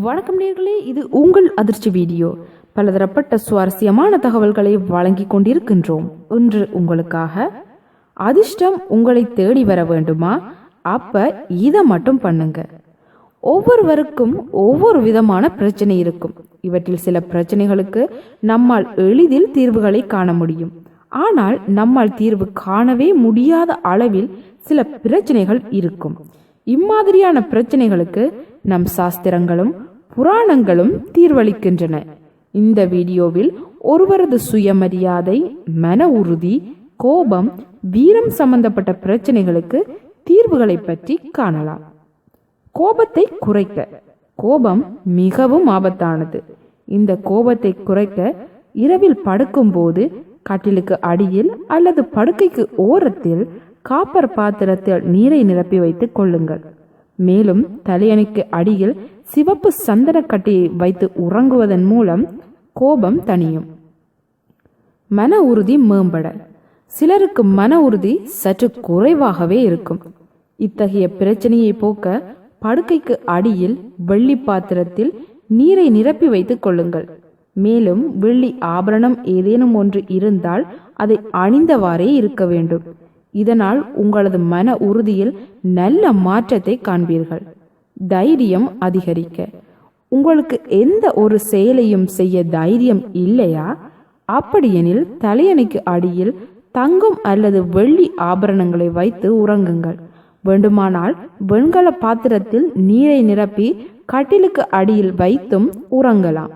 வணக்கம் நேர்களே இது உங்கள் அதிர்ச்சி வீடியோ. பலதரப்பட்ட சுவாரஸ்யமான தகவல்களை வழங்கிக் கொண்டிருக்கின்றோம். இன்று உங்களுக்காக அதிர்ஷ்டம் உங்களை தேடி வர வேண்டுமா? அப்ப இதை மட்டும் பண்ணுங்க. ஒவ்வொருவருக்கும் ஒவ்வொரு விதமான பிரச்சனை இருக்கும். இவற்றில் சில பிரச்சனைகளுக்கு நம்மால் எளிதில் தீர்வுகளை காண முடியும். ஆனால் நம்மால் தீர்வு காணவே முடியாத அளவில் சில பிரச்சனைகள் இருக்கும். இம்மாதிரியான பிரச்சனைகளுக்கு நம் சாஸ்திரங்களும் புராணங்களும் தீர்வளிக்கின்றன. இந்த வீடியோவில் ஒருவரது சுயமரியாதை மன உறுதி கோபம் வீரம் சம்பந்தப்பட்ட பிரச்சனைகளுக்கு தீர்வுகளை பற்றி காணலாம். கோபத்தை குறைக்க. கோபம் மிகவும் ஆபத்தானது. இந்த கோபத்தை குறைக்க இரவில் படுக்கும்போது கட்டிலுக்கு அடியில் அல்லது படுக்கைக்கு ஓரத்தில் காப்பர் பாத்திரத்தில் நீரை நிரப்பி வைத்துக் கொள்ளுங்கள். மேலும் தலையணைக்கு அடியில் சிவப்பு சந்தன கட்டியை வைத்து உறங்குவதன் மூலம் கோபம் தணியும். மன உறுதி மேம்பட. சிலருக்கு மன உறுதி சற்று குறைவாகவே இருக்கும். இத்தகைய பிரச்சனையை போக்க படுக்கைக்கு அடியில் வெள்ளி பாத்திரத்தில் நீரை நிரப்பி வைத்துக் கொள்ளுங்கள். மேலும் வெள்ளி ஆபரணம் ஏதேனும் ஒன்று இருந்தால் அதை அணிந்தவாறே இருக்க வேண்டும். இதனால் உங்களது மன உறுதியில் நல்ல மாற்றத்தை காண்பீர்கள். தைரியம் அதிகரிக்க. உங்களுக்கு எந்த ஒரு செயலையும் செய்ய தைரியம் இல்லையா? அப்படியெனில் தலையணைக்கு அடியில் தங்கம் அல்லது வெள்ளி ஆபரணங்களை வைத்து உறங்குங்கள். வேண்டுமானால் வெண்கல பாத்திரத்தில் நீரை நிரப்பி கட்டிலுக்கு அடியில் வைத்தும் உறங்கலாம்.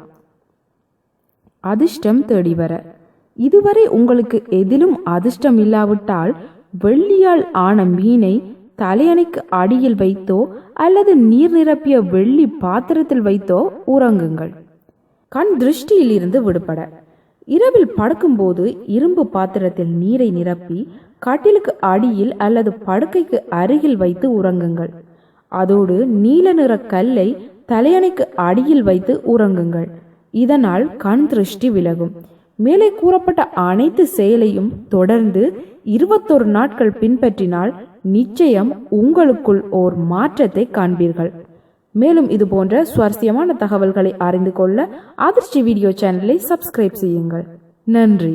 அதிர்ஷ்டம் தேடி வர. இதுவரை உங்களுக்கு எதிலும் அதிர்ஷ்டம் இல்லாவிட்டால் வெள்ளியால் ஆன மீனை தலையணைக்கு அடியில் வைத்தோ அல்லது நீர் நிரப்பிய வெள்ளி பாத்திரத்தில் வைத்தோ உறங்குங்கள். கண் திருஷ்டியில் இருந்து விடுபட. இரவில் படுக்கும்போது இரும்பு பாத்திரத்தில் நீரை நிரப்பி கட்டிலுக்கு அடியில் அல்லது படுக்கைக்கு அருகில் வைத்து உறங்குங்கள். அதோடு நீல நிற கல்லை தலையணைக்கு அடியில் வைத்து உறங்குங்கள். இதனால் கண் திருஷ்டி விலகும். மேலே கூறப்பட்ட அனைத்து செயலையும் தொடர்ந்து இருபத்தொரு நாட்கள் பின்பற்றினால் நிச்சயம் உங்களுக்குள் ஓர் மாற்றத்தை காண்பீர்கள். மேலும் இது போன்ற சுவாரஸ்யமான தகவல்களை அறிந்து கொள்ள அதிர்ச்சி வீடியோ சேனலை சப்ஸ்கிரைப் செய்யுங்கள். நன்றி.